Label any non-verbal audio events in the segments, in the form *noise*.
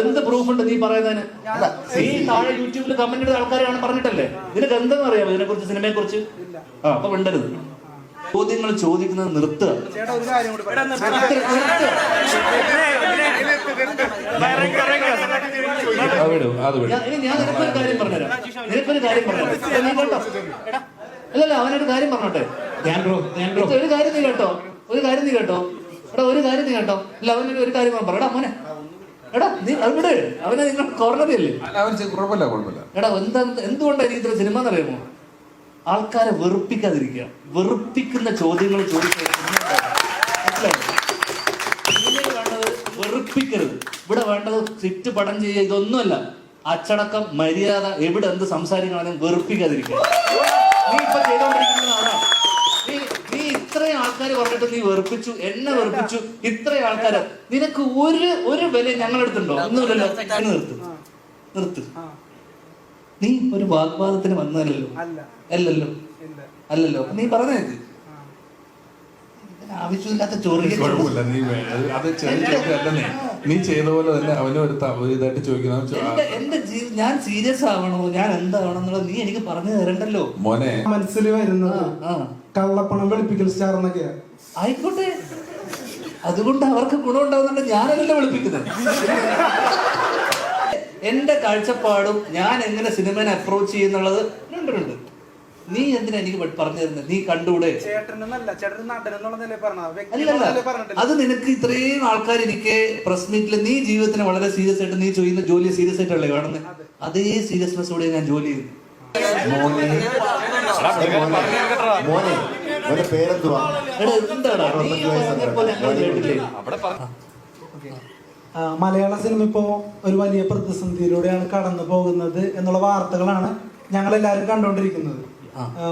എന്ത് പ്രൂഫ് ഉണ്ട് നീ പറയുന്നതിന്? നീ താഴെ യൂട്യൂബിൽ കമന്റ് ചെയ്ത ആൾക്കാരാണ് പറഞ്ഞിട്ടല്ലേ? നിനക്ക് എന്തെന്ന് അറിയാമോ ഇതിനെ കുറിച്ച് സിനിമയെ കുറിച്ച് ആ അപ്പൊ വേണ്ടരുത് ചോദ്യങ്ങൾ ചോദിക്കുന്നത് നിർത്തുക. ഞാൻ- നിനക്കൊരു കാര്യം പറഞ്ഞുതരാം. നിനക്കൊരു കാര്യം പറഞ്ഞുതരാം. കേട്ടോ എടാ, അല്ലല്ല അവനൊരു കാര്യം പറഞ്ഞോട്ടെ. ഞാൻ ബ്രോ ഞാൻ ബ്രോ. ഒരു കാര്യം നീ കേട്ടോ. ഒരു കാര്യം നീ കേട്ടോ. എടാ ഒരു കാര്യം നീ കേട്ടോ. അല്ല അവനൊരു ഒരു കാര്യം പറഞ്ഞു എടാ മോനെ. എടാ നീ അവിടെ അവനെ നിങ്ങൾ കുറഞ്ഞതല്ലേ കുഴപ്പമില്ല കുഴപ്പമില്ല. എടാ എന്താ എന്തുകൊണ്ടാണ് ഇത്ര സിനിമ എന്നറിയാമോ? ആൾക്കാരെ വെറുപ്പിക്കാതിരിക്കുക. വെറുപ്പിക്കുന്ന ചോദ്യങ്ങൾ ചോദിക്കുക വെറുപ്പിക്കരുത്. ഇവിടെ വേണ്ടത് സിറ്റ് പടം ചെയ്യുക ഇതൊന്നുമല്ല. അച്ചടക്കം മര്യാദ എവിടെ എന്ത് സംസാരിക്കണമെന്ന് വെറുപ്പിക്കാതിരിക്കുക നീ ഇപ്പൊ ചെയ്തോണ്ടിരിക്കുന്നത് അതാണ് നീ നീ ഇത്രയും ആൾക്കാർ പറഞ്ഞിട്ട് നീ വെറുപ്പിച്ചു എന്നെ വെറുപ്പിച്ചു ഇത്ര ആൾക്കാര്. നിനക്ക് ഒരു ഒരു വില ഞങ്ങളെടുത്തുണ്ടോ ഒന്നുമില്ലല്ലോ. നിർത്തു. നിർത്ത്. നിർത്ത് നീ ഒരു വാഗ്വാദത്തിന് വന്നതല്ലോ അല്ല. അല്ലല്ലോ. അല്ലല്ലോ. നീ പറഞ്ഞത്. ആവശ്യമില്ലാത്ത കുഴപ്പമില്ല. നീ അത് ചെറിയ നീ ചെയ്ത പോലെ തന്നെ അവനും ഒരു ത- ഒരു ഇതായിട്ട് ചോദിക്കുന്ന. എന്റെ എന്റെ ഞാൻ സീരിയസ് ആവണോ? ഞാൻ എന്താവണം എന്നുള്ളത് നീ എനിക്ക് പറഞ്ഞു തരണ്ടല്ലോ. മോനെ. മനസ്സിൽ വരുന്നത് ആ. കള്ളപ്പണം വെളുപ്പിക്കൽ സ്റ്റാർ എന്നൊക്കെയാ. ആയിക്കോട്ടെ. അതുകൊണ്ട് അവർക്ക് ഗുണമുണ്ടാവുന്നുണ്ട്. ഞാനല്ല വെളുപ്പിക്കുന്നത്. എന്റെ കാഴ്ചപ്പാടും ഞാൻ എങ്ങനെ സിനിമനെ അപ്രോച്ച് ചെയ്യുന്നുള്ളത് രണ്ടുണ്ട്. നീ എന്തിനാ എനിക്ക് പറഞ്ഞു തരുന്നത് നീ കണ്ടൂടെ അല്ലല്ല. അത് നിനക്ക് ഇത്രയും ആൾക്കാർ എനിക്ക് പ്രസ് മീറ്റിൽ നീ ജീവിതത്തിന് വളരെ സീരിയസ് ആയിട്ട് നീ ചെയ്യുന്ന ജോലി സീരിയസ് ആയിട്ടല്ലേ കാണുന്നത് അതേ. സീരിയസ്നെസ്സോടെ ഞാൻ ജോലി ചെയ്തു മോനെ പേരെന്തുവാ? മലയാള സിനിമ ഇപ്പോ ഒരു വലിയ പ്രതിസന്ധിയിലൂടെയാണ് കടന്നു പോകുന്നത് എന്നുള്ള വാർത്തകളാണ് ഞങ്ങൾ എല്ലാവരും കണ്ടുകൊണ്ടിരിക്കുന്നത്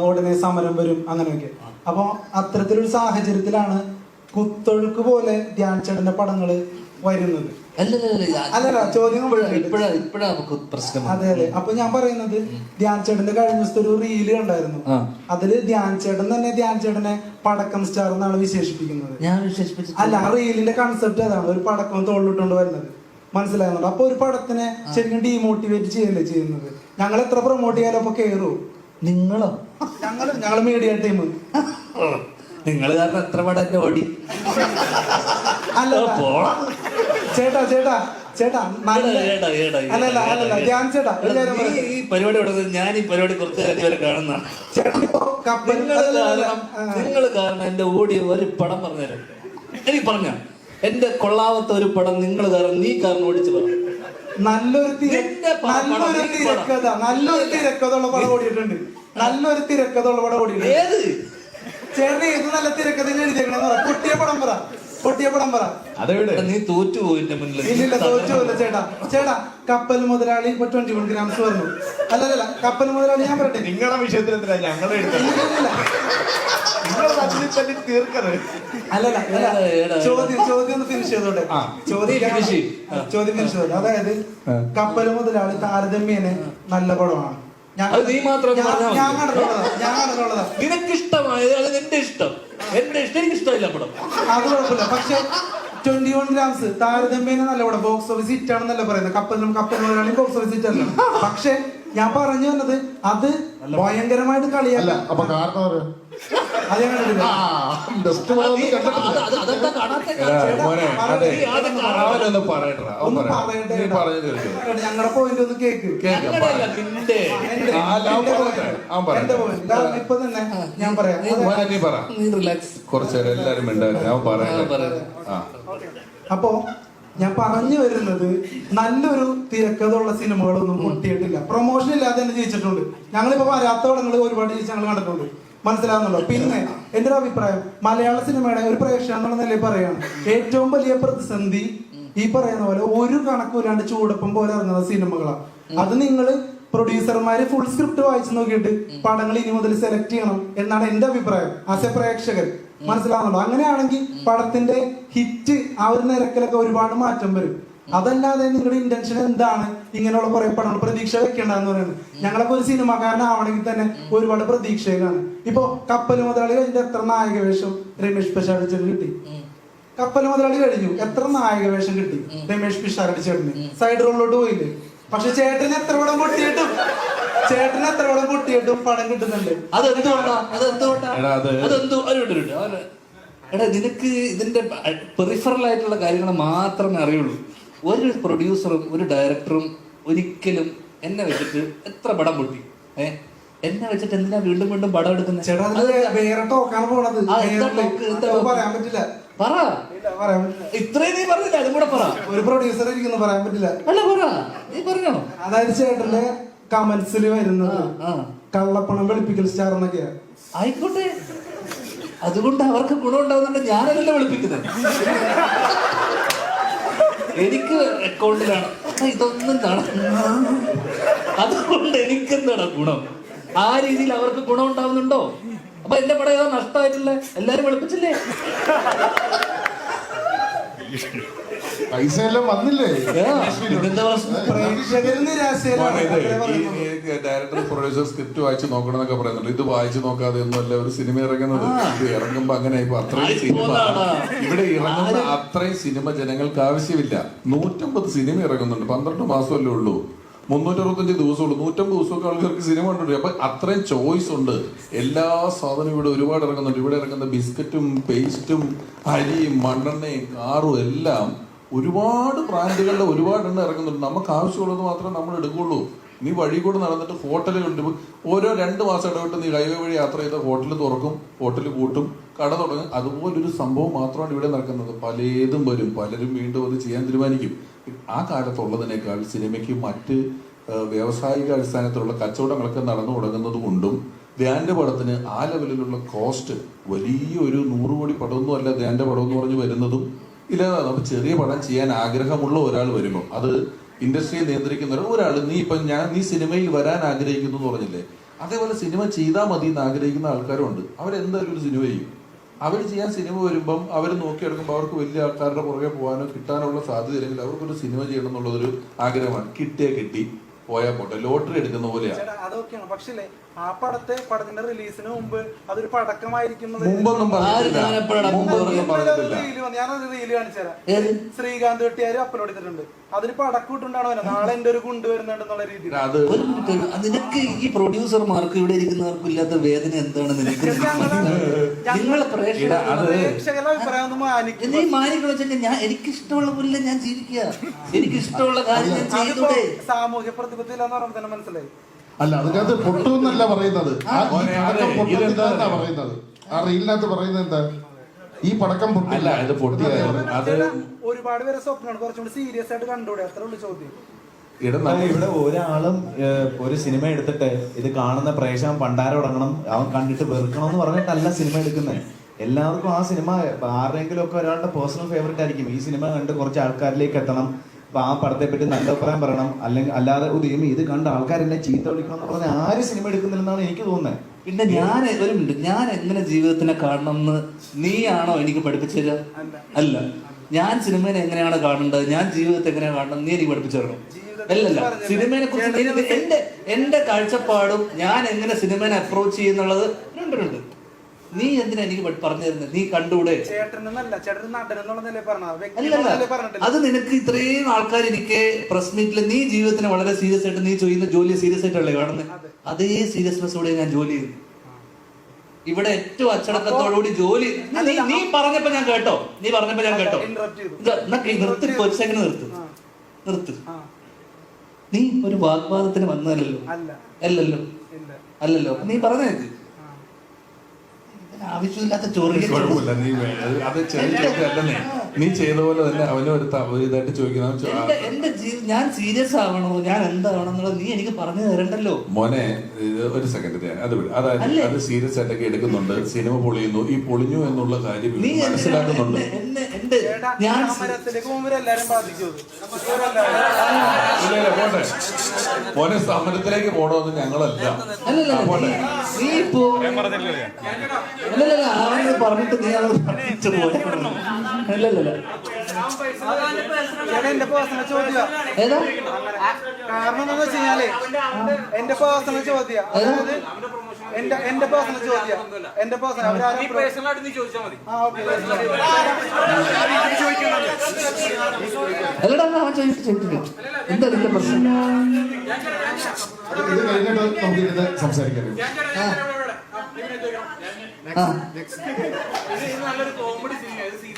ഉടനെ സമരം വരും അങ്ങനെയൊക്കെ. അപ്പൊ അത്തരത്തിലൊരു സാഹചര്യത്തിലാണ് കുത്തൊഴുക്ക് പോലെ ധ്യാൻ പടങ്ങൾ വരുന്നത്. അല്ലല്ല ചോദ്യം നമുക്ക് പ്രശ്നം അതെ അതെ. അപ്പൊ ഞാൻ പറയുന്നത് ധ്യാൻ ചേട്ടന്റെ കഴിഞ്ഞ ദിവസത്തെ ഒരു റീൽ കണ്ടായിരുന്നു. അതിൽ ധ്യാൻ ചേട്ടൻ തന്നെ ധ്യാൻ ചേട്ടനെ പടക്കം സ്റ്റാർ എന്നാണ് വിശേഷിപ്പിക്കുന്നത്. ഞാൻ വിശേഷിപ്പിച്ചു അല്ല ആ റീലിന്റെ കൺസെപ്റ്റ് അതാണ് ഒരു പടക്കം തോളിലിട്ടുകൊണ്ട് വരുന്നത്. മനസ്സിലാകുന്നുണ്ട്? അപ്പൊ ഒരു പടത്തിനെ ശരിക്കും ഡീമോട്ടിവേറ്റ് ചെയ്യല്ലേ ചെയ്യുന്നത്? ഞങ്ങൾ എത്ര പ്രൊമോട്ട് ചെയ്യാലോ അപ്പൊ കേറൂ നിങ്ങളോ? ഞങ്ങൾ ഞങ്ങൾ മീഡിയ ടീം നിങ്ങൾ കാരണം എത്ര പടം ഓടി. അല്ല പോടാ. ചേട്ടാ ചേട്ടാ ചേട്ടാ നല്ല ഏടാ, ഏടാ, ഏടാ, ഏടാ, അല്ലല്ല അല്ലല്ല ഏടാ. ധ്യാൻ ചേട്ടാ ഒരു എടാ, കാര്യം നീ പറയാം. ഈ പരിപാടി തുടങ്ങുന്നത് ഞാൻ ഈ പരിപാടി കുറച്ച് കാര്യം വരെ കാണുന്ന. ചേട്ടൻ ഇപ്പോ കപ്പൽ. നിങ്ങൾ കാരണം ആ. നിങ്ങൾ കാരണം എന്റെ ഓടിയ ഒരു പടം പറഞ്ഞുതരാം. എനിക്ക് പറഞ്ഞ എന്റെ കൊള്ളാവത്ത ഒരു പടം നിങ്ങൾ കാരണം നീ കാരണം ഓടിച്ചു പറഞ്ഞു നല്ലൊരു നല്ലൊരു തിരക്കഥ നല്ലൊരു തിരക്കഥ ഉള്ള പടം ഓടിയിട്ടുണ്ട്. നല്ലൊരു തിരക്കഥ ഉള്ള പടം ഓടിയിട്ടുണ്ട്. ഏത്? ചേട്ടൻ ഏത് നല്ല തിരക്കഥ എഴുതിയേക്കണെന്ന് പറ. പൊട്ടിയ പടം പറ. പൊട്ടിയ പടം പറ അതെവിടെ നീ തോറ്റു പോയിന്റെ മുന്നിൽ. ഇല്ലില്ല തോറ്റുമില്ല ചേട്ടാ. ചേട്ടാ കപ്പൽ മുതലാളി ഇപ്പൊ ട്വന്റി വൺ ഗ്രാംസ് പറഞ്ഞു അല്ലല്ല കപ്പൽ മുതലാളി ഞാൻ പറയട്ടെ. നിങ്ങളുടെ വിഷയത്തിൽ എന്തിനാ ഞങ്ങളെ അല്ലല്ല. ചോദ്യം ചോദ്യം ഒന്ന് ഫിനിഷ് ചെയ്തോട്ടെ. ചോദ്യം finish ചെയ്യ്. ആ. ചോദ്യം ഫിനിഷ് ചെയ്തോട്ടെ. അതായത്. കപ്പൽ മുതലാളി താരതമ്യേനെ നല്ല പടമാണ്. അത് നീ മാത്രം നിനക്കിഷ്ടമായത് അത് നിന്റെ ഇഷ്ടം. എന്റെ ഇഷ്ടം എനിക്ക് ഇഷ്ടമില്ല പടം. അത് കുഴപ്പമില്ല. പക്ഷെ ട്വന്റി വൺ ഗ്രാംസ് താരതമ്യേന നല്ല ഇവിടെ ബോക്സ് ഓഫീസ് ഹിറ്റ് ആണെന്നല്ല പറയുന്നത്. കപ്പലിനും കപ്പൽ മുതലാളി ബോക്സ് ഓഫീസ് ഹിറ്റ് അല്ല. പക്ഷെ ഞാൻ പറഞ്ഞു വന്നത് അത് ഭയങ്കരമായിട്ട് കളിയല്ല അപ്പൊ കാരണം അത്? ഞാൻ ഞങ്ങളുടെ പോയിന്റ് ഒന്ന് കേക്ക്. ഇപ്പൊ തന്നെ ഞാൻ പറയാം. നീ- അതെ. നീ പറ. നീ റിലാക്സ് കുറച്ചു നേരം എല്ലാരും അവൻ അവൻ അപ്പോ ഞാൻ പറഞ്ഞു വരുന്നത് നല്ലൊരു തിരക്കഥയുള്ള സിനിമകളൊന്നും പൊട്ടിയിട്ടില്ല. പ്രൊമോഷൻ ഇല്ലാതെ തന്നെ ജയിച്ചിട്ടുണ്ട് ഞങ്ങളിപ്പോ വരാത്ത നിങ്ങൾ ഒരുപാട് ജയിച്ച് ഞങ്ങൾ കണ്ടിട്ടുണ്ട്. മനസ്സിലാവുന്നുണ്ടോ? പിന്നെ എന്റെ ഒരു അഭിപ്രായം മലയാള സിനിമയുടെ ഒരു പ്രേക്ഷകൻ എന്നുള്ള നിലയിൽ പറയാണ് ഏറ്റവും വലിയ പ്രതിസന്ധി ഈ പറയുന്ന പോലെ ഒരു കണക്കൂലാണ്ട് ചൂടപ്പം പോലെ ഇറങ്ങുന്ന സിനിമകളാണ്. അത് നിങ്ങൾ പ്രൊഡ്യൂസർമാര് ഫുൾ സ്ക്രിപ്റ്റ് വായിച്ചു നോക്കിയിട്ട് പടങ്ങൾ ഇനി മുതൽ സെലക്ട് ചെയ്യണം എന്നാണ് എന്റെ അഭിപ്രായം ആസ് എ പ്രേക്ഷകൻ. മനസ്സിലാവുന്നുണ്ടോ? അങ്ങനെയാണെങ്കിൽ പടത്തിന്റെ ഹിറ്റ് ആ ഒരു നിരക്കിലൊക്കെ ഒരുപാട് മാറ്റം വരും. അതല്ലാതെ നിങ്ങളുടെ ഇന്റൻഷൻ എന്താണ്? ഇങ്ങനെയുള്ള കുറെ പടങ്ങൾ പ്രതീക്ഷ വെക്കേണ്ടതെന്ന് പറയുന്നത്. ഞങ്ങളൊക്കെ ഒരു സിനിമാക്കാരനാവണമെങ്കിൽ തന്നെ ഒരുപാട് പ്രതീക്ഷയിലാണ്. ഇപ്പോ കപ്പൽ മുതലാളി കഴിഞ്ഞ എത്ര നായക വേഷം രമേഷ് പ്രസാദിച്ചിന് കിട്ടി? കപ്പൽ മുതലാളി കഴിഞ്ഞു. എത്ര നായക വേഷം കിട്ടി? രമേഷ് പിഷാരടി ചേട്ടന്. സൈഡ് റോളിലോട്ട് പോയില്ലേ? പക്ഷെ ചേട്ടന് എത്ര പടം പൊട്ടിയിട്ടും ചേട്ടന് പടം പൊട്ടിയിട്ടും പണം കിട്ടുന്നുണ്ട്? അത് എന്തുകൊണ്ടാ അത് എന്തുകൊണ്ടാ എടാ, അത് ഒരു മിനിറ്റ്. എടാ നിനക്ക് ഇതിന്റെ പെറിഫറൽ ആയിട്ടുള്ള കാര്യങ്ങൾ മാത്രമേ അറിയുള്ളൂ. ഒരു പ്രൊഡ്യൂസറും ഒരു ഡയറക്ടറും ഒരിക്കലും എന്നെ വെച്ചിട്ട് എത്ര പടം പൊട്ടി? ഏ? എന്നെ വെച്ചിട്ട് എന്തിനാ വീണ്ടും വീണ്ടും പടം എടുക്കുന്നത് ചേട്ടാ അതിൽ വേറെ ടോക്കാണ് പോണത്. ആ, എന്താ വേറെ ടോക്ക്? എന്താ അത് ടോക്ക്? പറയാൻ പറ്റില്ല. പറ. ഇല്ല പറയാൻ പറ്റില്ല. ഇത്രയും നീ പറഞ്ഞില്ല അതും കൂടെ പറ. ഒരു പ്രൊഡ്യൂസർ ഇരിക്കുന്നു പറയാൻ പറ്റില്ല. അല്ല പറ. നീ പറഞ്ഞോ അതായത് ചേട്ടന്റെ കമന്റ്സിൽ വരുന്നത്. കള്ളപ്പണം വെളുപ്പിക്കൽ സ്റ്റാർ എന്നൊക്കെയാ. ആയിക്കോട്ടെ. അതുകൊണ്ട് അവർക്ക് ഗുണമുണ്ടാവുന്നുണ്ട്. ഞാനല്ല വെളുപ്പിക്കുന്നത്. എനിക്ക് അക്കൗണ്ടിലാണ് ഇതൊന്നും കാണാൻ അതുകൊണ്ട് എനിക്കെന്താണ് ഗുണം? ആ രീതിയിൽ അവർക്ക് ഗുണം ഉണ്ടാവുന്നുണ്ടോ അപ്പൊ എന്റെ പടം ഏതോ നഷ്ടമായിട്ടില്ല എല്ലാരും വിളിപ്പിച്ചില്ലേ? പൈസ എല്ലാം വന്നില്ലേ? ഡയറക്ടർ പ്രൊഡ്യൂസർ സ്ക്രിപ്റ്റ് വായിച്ച് നോക്കണം എന്നൊക്കെ പറയുന്നുണ്ട്. ഇത് വായിച്ച് നോക്കാതെ ഒന്നുമല്ല ഒരു സിനിമ ഇറങ്ങുന്നത്. ഇത് ഇറങ്ങുമ്പോ അങ്ങനെ ഇപ്പൊ അത്രയും സിനിമ. ഇവിടെ ഇറങ്ങുന്ന അത്രയും സിനിമ ജനങ്ങൾക്ക് ആവശ്യമില്ല. നൂറ്റമ്പത് സിനിമ ഇറങ്ങുന്നുണ്ട്. പന്ത്രണ്ട് മാസമല്ലേ ഉള്ളൂ. മുന്നൂറ്ററുപത്തഞ്ച് ദിവസമുള്ളൂ. നൂറ്റമ്പത് ദിവസമൊക്കെ ആൾക്കാർക്ക് സിനിമ കണ്ടിട്ടുണ്ട്. അപ്പൊ അത്രയും ചോയ്സ് ഉണ്ട്. എല്ലാ സാധനവും ഇവിടെ ഒരുപാട് ഇറങ്ങുന്നുണ്ട്. ഇവിടെ ഇറങ്ങുന്ന ബിസ്ക്കറ്റും പേസ്റ്റും അരിയും മണ്ണെണ്ണയും കാറും എല്ലാം ഒരുപാട് ബ്രാൻഡുകളുടെ ഒരുപാട് എണ്ണം ഇറങ്ങുന്നുണ്ട്. നമുക്ക് ആവശ്യമുള്ളത് മാത്രമേ നമ്മൾ എടുക്കുള്ളൂ. നീ വഴി കൂടെ നടന്നിട്ട് ഹോട്ടലുകളുണ്ട് ഓരോ രണ്ട് മാസം ഇടവിട്ട് നീ ഹൈവേ വഴി യാത്ര ചെയ്ത ഹോട്ടൽ തുറക്കും ഹോട്ടൽ കൂട്ടും കട തുടങ്ങും. അതുപോലൊരു സംഭവം മാത്രമാണ് ഇവിടെ നടക്കുന്നത്. പലതും വരും. പലരും വീണ്ടും അത് ചെയ്യാൻ തീരുമാനിക്കും. ആ കാലത്തുള്ളതിനേക്കാൾ സിനിമയ്ക്ക് മറ്റ് വ്യാവസായിക അടിസ്ഥാനത്തിലുള്ള കച്ചവടങ്ങളൊക്കെ നടന്നു തുടങ്ങുന്നത് കൊണ്ടും ധ്യാന്റെ പടത്തിന് ആ ലെവലിലുള്ള കോസ്റ്റ് വലിയൊരു നൂറ് കോടി പടമൊന്നും അല്ല ധ്യാന്റെ പടം എന്ന് പറഞ്ഞ് വരുന്നതും ഇല്ലാതാണ് അപ്പൊ ചെറിയ പടം ചെയ്യാൻ ആഗ്രഹമുള്ള ഒരാൾ വരുമ്പോൾ അത് ഇൻഡസ്ട്രിയെ നിയന്ത്രിക്കുന്ന ഒരാൾ നീ ഇപ്പൊ ഞാൻ നീ സിനിമയിൽ വരാൻ ആഗ്രഹിക്കുന്നു എന്ന് പറഞ്ഞില്ലേ? അതേപോലെ സിനിമ ചെയ്താൽ മതി എന്ന് ആഗ്രഹിക്കുന്ന ആൾക്കാരുണ്ട്. അവരെന്തായാലും ഒരു സിനിമ ചെയ്യും. അവർ ചെയ്യാൻ സിനിമ വരുമ്പം അവർ നോക്കിയെടുക്കുമ്പോൾ അവർക്ക് വലിയ ആൾക്കാരുടെ പുറകെ പോകാനോ കിട്ടാനുള്ള സാധ്യത ഇല്ലെങ്കിൽ അവർക്കൊരു സിനിമ ചെയ്യണം എന്നുള്ളതൊരു ആഗ്രഹമാണ്. കിട്ടിയാ കിട്ടി പോയാൽ പോട്ടെ. ലോട്ടറി എടുക്കുന്ന പോലെയാണ് ആ പടത്തെ പടത്തിന്റെ റിലീസിന് മുമ്പ് അതൊരു പടക്കമായിരിക്കുന്നത്. മുമ്പൊന്നും പറഞ്ഞിട്ടില്ല. മുമ്പൊന്നും പറഞ്ഞിട്ടില്ല റീൽ വന്നു. ഞാനൊരു റീൽ കാണിച്ചു തരാം ഏത്? ശ്രീകാന്ത് വെട്ടിയാര് അപ്ലോഡ് ചെയ്തിട്ടുണ്ട്. അതിന് പടക്കം ഇട്ടുണ്ടാണോ നാളെ എന്റെ ഒരു ഗുണ്ട് വരുന്നുണ്ടെന്നുള്ള രീതിയിൽ. അത് ഒരു നിനക്ക് ഈ പ്രൊഡ്യൂസർമാർക്ക് ഇവിടെ ഇരിക്കുന്നവർക്കും ഇല്ലാത്ത വേദന എന്താണ് നിനക്ക്? നിങ്ങളെ പ്രേക്ഷകർ ഇടാ, അത് പ്രേക്ഷകരുടെ അഭിപ്രായം ഒന്ന് മാനിക്കും. നീ മാനിക്കണം വെച്ചാൽ ഞാൻ എനിക്ക് ഇഷ്ടമുള്ള പോലെ ഞാൻ ജീവിക്കുക. എനിക്ക് ഇഷ്ടമുള്ള കാര്യം ഞാൻ അതിപ്പോ ചെയ്തൂടെ. സാമൂഹ്യ പ്രതിബദ്ധത ഇല്ലാന്ന് പറയുമ്പോൾ തന്നെ മനസ്സിലായി. അല്ല അതിനകത്ത് പൊട്ടുമെന്നല്ല പറയുന്നത്. പറയുന്നത്. ആ റീലിനകത്ത് പറയുന്നത് എന്താ? ഈ പടക്കം അല്ല പൊട്ടില്ല. ഇത് പൊട്ടിയായിരുന്നു അത് ഒരുപാട് പേരെ സ്വപ്നമാണ്. കുറച്ചുകൂടി സീരിയസ് ആയിട്ട് കണ്ടോടെ? അത്ര ഉള്ളു ചോദ്യം. ഇവിടെ ഒരാളും ഒരു സിനിമ എടുത്തിട്ട് ഇത് കാണുന്ന പ്രേക്ഷകൻ പണ്ടാരം തുടങ്ങണം അവൻ കണ്ടിട്ട് വെറുക്കണം എന്ന് പറഞ്ഞിട്ടല്ല സിനിമ എടുക്കുന്നത് എല്ലാവർക്കും ആ സിനിമ ആരുടെയെങ്കിലും ഒക്കെ ഒരാളുടെ പേഴ്സണൽ ഫേവറേറ്റ് ആയിരിക്കും. ഈ സിനിമ കണ്ട് കുറച്ച് ആൾക്കാരിലേക്ക് എത്തണം. അപ്പൊ ആ പടത്തെ പറ്റി നല്ല അഭിപ്രായം പറയണം. അല്ലെങ്കിൽ അല്ലാതെ ഉദയം ഇത് കണ്ട ആൾക്കാർ എന്നെ ചീത്ത വിളിക്കണം എന്ന് പറഞ്ഞാൽ ആരും സിനിമ എടുക്കുന്നില്ലെന്നാണ് എനിക്ക് തോന്നുന്നത് പിന്നെ ഞാൻ ഒരു മിനിറ്റ്. ഞാൻ എങ്ങനെ ജീവിതത്തിനെ കാണണം എന്ന് നീയാണോ എനിക്ക് പഠിപ്പിച്ചു തരിക അല്ല. ഞാൻ സിനിമയെ എങ്ങനെയാണ് കാണേണ്ടത്? ഞാൻ ജീവിതത്തെ എങ്ങനെയാണ് കാണണം നീ എനിക്ക് പഠിപ്പിച്ചു തരണം? അല്ലല്ല. സിനിമയെ കുറിച്ച് എന്റെ എന്റെ കാഴ്ചപ്പാടും ഞാൻ എങ്ങനെ സിനിമയെ അപ്രോച്ച് ചെയ്യുന്നുള്ളത് രണ്ടുണ്ട് നീ എന്തിനാ എനിക്ക് പറഞ്ഞു തരുന്നത് നീ കണ്ടൂടെ അത് നിനക്ക് ഇത്രയും ആൾക്കാർ എനിക്ക് പ്രസ് മീറ്റിൽ നീ ജീവിതത്തിന് വളരെ സീരിയസ് ആയിട്ട് നീ ചെയ്യുന്ന ജോലി സീരിയസ് ആയിട്ടല്ലേ കാണുന്നത് അതേ. സീരിയസ്നെസ്സോടെ ഞാൻ ജോലി ചെയ്യുന്നു. ഇവിടെ ഏറ്റവും അച്ചടക്കത്തോടുകൂടി ജോലി നീ പറഞ്ഞപ്പോ ഞാൻ കേട്ടോ. നീ പറഞ്ഞപ്പോ ഞാൻ കേട്ടോ. നിർത്തി ഒരു സെക്കൻഡ് നിർത്ത്. നിർത്ത്. നീ ഒരു വാഗ്വാദത്തിന് വന്നതല്ലോ അല്ല. അല്ലല്ലോ? അല്ലല്ലോ? നീ പറഞ്ഞേക്ക് ആ. ആവശ്യമില്ലാത്ത കുഴപ്പമില്ല. നീ വേ- അത് ചെറിയ ചോദ്യം അല്ലെന്നേ. നീ ചെയ്ത പോലെ തന്നെ അവനും ഒരു ത- ഒരു ഇതായിട്ട് ചോദിക്കുന്ന ചോ- എന്റെ ഞാൻ സീരിയസ് ആവണോ? ഞാൻ എന്താവണം നീ എനിക്ക് പറഞ്ഞു തരണ്ടല്ലോ. മോനെ ഇത് ഒരു സെക്കൻഡ് അത് വിട്. അതായത് അല്ലേ? അത് സീരിയസ് ആയിട്ടൊക്കെ എടുക്കുന്നുണ്ട്. സിനിമ പൊളിയുന്നു. ഈ പൊളിഞ്ഞു എന്നുള്ള കാര്യം നീ ഇവർ മനസ്സിലാക്കുന്നുണ്ട്. എന്നെ- എന്നെ ചേട്ടാ ഞാൻ മോനെ സമരത്തിലേക്ക് പോണമെന്ന് ഞങ്ങളല്ല. അല്ലല്ല നീ ഇപ്പോ അല്ലല്ല അവനത് പറഞ്ഞിട്ട് നീ അത് പറഞ്ഞിട്ട് പോയി അല്ലല്ല എന്റെ പേഴ്സണൽ ചോദ്യം. കാരണം എന്താണെന്ന് വെച്ച് എന്റെ പേഴ്സണൽ ചോദ്യം. എന്റെ എന്റെ പേഴ്സണൽ ചോദ്യം. എന്റെ പേഴ്സണൽ അവരാരും ചോദിച്ചാൽ മതി. അല്ലടാ എന്താ ഇതിന്റെ പ്രശ്നം? ഇത് കഴിഞ്ഞിട്ട് നമുക്ക് ഇരുന്ന് സംസാരിക്കാം. നല്ലൊരു കോമഡി സീൻ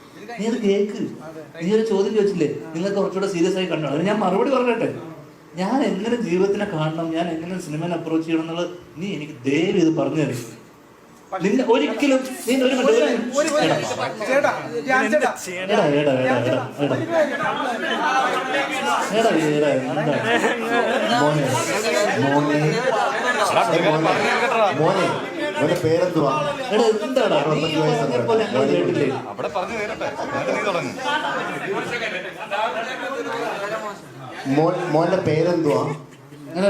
നീ അത് കേക്ക്. നീ ഒരു ചോദ്യം ചോദിച്ചില്ലേ? നിങ്ങൾക്ക് കുറച്ചുകൂടെ സീരിയസ് ആയി കണ്ടു അതിന് ഞാൻ മറുപടി പറഞ്ഞിട്ടെ. ഞാൻ എങ്ങനെ ജീവിതത്തിനെ കാണണം? ഞാൻ എങ്ങനെ സിനിമനെ അപ്രോച്ച് ചെയ്യണം എന്നുള്ളത് നീ എനിക്ക് ദയവ് ഇത് പറഞ്ഞു തരും. നിന്നെ ഒരിക്കലും നീ ഒരു മോനെ. മോനെ. അവന്റെ പേരെന്തുവാ? അവിടെ പറഞ്ഞു മോന്റെ പേരെന്തുവാ?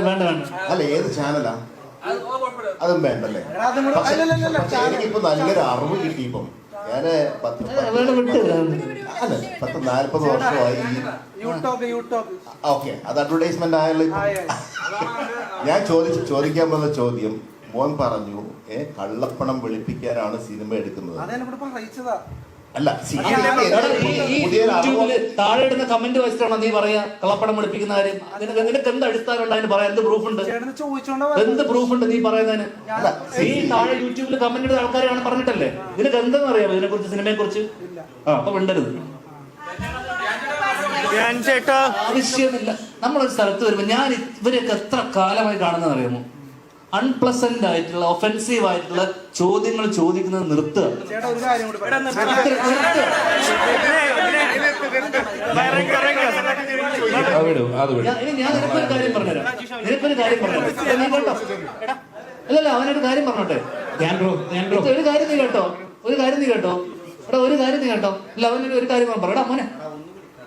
വേണ്ട വേണ്ട. അല്ല ഏത് ചാനലാ? അതും വേണ്ടല്ലേ? പക്ഷെ എനിക്കിപ്പോ നല്ലൊരു അറിവ് കിട്ടി ഇപ്പം. ഞാൻ പത്ത് അല്ല പത്ത് നാല്പത് വർഷമായി. ഓക്കെ. അത് അഡ്വർടൈസ്മെന്റ് ആയാലും ഞാൻ ചോദിച്ചു ചോദിക്കാൻ വന്ന ചോദ്യം മോൻ പറഞ്ഞു ഏ കള്ളപ്പണം വെളുപ്പിക്കാനാണ് സിനിമ എടുക്കുന്നത്. അല്ല താഴെ ഇടുന്ന കമന്റ് വെച്ചിട്ടാണോ നീ പറയാ കള്ളപ്പണം വെളുപ്പിക്കുന്ന കാര്യം? നിനക്ക് നിനക്ക് എന്ത് അടിസ്ഥാനമുണ്ട് അതിന് പറയാൻ? എന്ത് പ്രൂഫ് ഉണ്ട്? എന്ത് പ്രൂഫ് ഉണ്ട് നീ പറയുന്നതിന്? നീ താഴെ യൂട്യൂബിൽ കമന്റ് ഇടുന്ന ആൾക്കാരാണ് പറഞ്ഞിട്ടല്ലേ? നിനക്ക് എന്തെന്ന് അറിയാമോ ഇതിനെ കുറിച്ച് സിനിമയെ കുറിച്ച് ആ അപ്പൊ വിണ്ടരുത് ആവശ്യമില്ല. നമ്മളൊരു സ്ഥലത്ത് വരുമ്പോ ഞാൻ ഇവരെയൊക്കെ എത്ര കാലമായി കാണുന്നതെന്ന് അറിയാമോ? അൺപ്ലസന്റ് ആയിട്ടുള്ള ഒഫൻസീവ് ആയിട്ടുള്ള ചോദ്യങ്ങൾ ചോദിക്കുന്നത് നിർത്തുക. ഞാൻ- നിനക്കൊരു കാര്യം പറഞ്ഞുതരാം. നിനക്കൊരു കാര്യം പറഞ്ഞുതരാം. നീ കേട്ടോ. അല്ലല്ല അവനൊരു കാര്യം പറഞ്ഞോട്ടെ. ഒരു കാര്യം നീ കേട്ടോ. ഒരു കാര്യം നീ കേട്ടോ. എടാ ഒരു കാര്യം നീ കേട്ടോ. അല്ല അവനൊരു ഒരു കാര്യം പറഞ്ഞു എടാ മോനെ.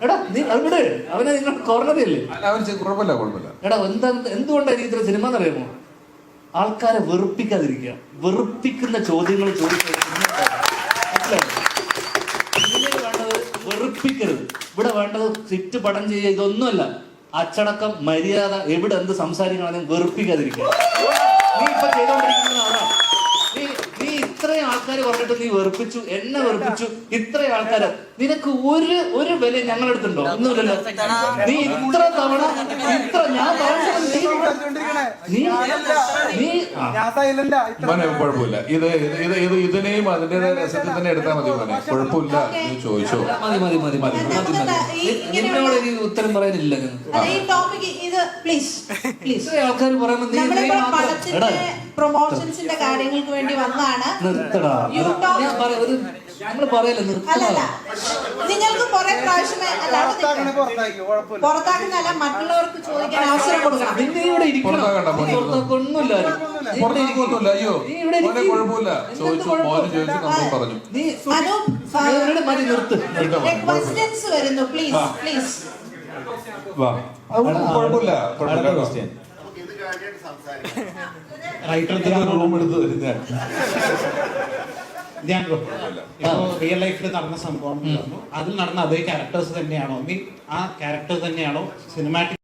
എടാ നീ അവിടെ അവനെ നിങ്ങൾ കുറഞ്ഞതല്ലേ എടാ എന്താ എന്തുകൊണ്ടാണ് ഈ ഇത്ര സിനിമ എന്നറിയാമോ? ആൾക്കാരെ വെറുപ്പിക്കാതിരിക്കുക. വെറുപ്പിക്കുന്ന ചോദ്യങ്ങൾ വേണ്ടത് വെറുപ്പിക്കരുത്. ഇവിടെ വേണ്ടത് സിറ്റ് പടം ചെയ്യുക ഇതൊന്നുമല്ല. അച്ചടക്കം മര്യാദ എവിടെ എന്ത് സംസാരിക്കണമെന്ന് വെറുപ്പിക്കാതിരിക്കുക. നീ ഇപ്പൊ ചെയ്തോണ്ടിരിക്കുന്ന അതാണ് നീ നീ ഇത്രയും ആൾക്കാർ പറഞ്ഞിട്ട് നീ വെറുപ്പിച്ചു എന്നെ വെറുപ്പിച്ചു ഇത്രയും ആൾക്കാര്. നിനക്ക് ഒരു ഒരു വില ഞങ്ങളെടുത്തുണ്ടോ ഒന്നുമില്ലല്ലോ. നീ ഇത്ര തവണ ഇത്ര ഞാൻ പറഞ്ഞത് നീ സംസാരിച്ചോണ്ടിരിക്കണേ. നീ നീ ആ. ഇത്ര മോനെ കുഴപ്പമില്ല. ഇത് ഇത് ഇത് ഇത് ഇതിനെയും അതിന്റേതായ രസത്തിൽ തന്നെ എടുത്താൽ മതി മോനെ. കുഴപ്പമില്ല. നീ ചോദിച്ചോ. മതി മതി മതി മതി മതി. നിന്നോട് എനിക്ക് ഉത്തരം പറയാനില്ല ഞാൻ. അതെ, ടോപ്പിക് ഇത് പ്ലീസ് പ്ലീസ് ഇത്രയും ആൾക്കാർ പടത്തിന്റെ പ്രൊമോഷൻസിന്റെ കാര്യങ്ങൾക്ക് വേണ്ടി വന്നതാണ്. നിർത്തടാ. ഞാൻ പറയാ ഒരു നമ്മൾ പറയല്ലേ നിർത്തടാ. അല്ലല്ല. നിങ്ങൾക്ക് കുറെ പ്രാവശ്യമേ അല്ലാതെ നിൽക്കണം. മറ്റുള്ളവർക്ക് ചോദിക്കാൻ അവസരം കൊടുക്കണം. നിന്നെ ഇവിടെ ഇരിക്കണം. പുറത്താക്കണ്ട, നീ മോനെ. പുറത്താക്കൊന്നുമില്ല നീ ഇവിടെ പുറത്താക്കൊന്നുമില്ല അയ്യോ നീ ഇവിടെ മോനെ ഇരിക്ക്. കുഴപ്പമില്ല. എന്ത് ചോദിച്ചു? മോനെ ചോദിച്ചു നമ്മൾ പറഞ്ഞു. നീ അനു ഇവിടെ മതി നിർത്ത്. ക്വസ്റ്റ്യൻസ് വരുന്നു പ്ലീസ് പ്ലീസ് വാ. അത് കുഴപ്പമില്ല. ക്വസ്റ്റ്യൻ. റൂം *laughs* എടുത്ത് ഞാൻ റിയൽ ലൈഫിൽ നടന്ന സംഭവം അതിൽ നടന്ന അതേ ക്യാരക്ടേഴ്സ് തന്നെയാണോ? മീൻ ആ ക്യാരക്ടർ തന്നെയാണോ സിനിമാറ്റിക്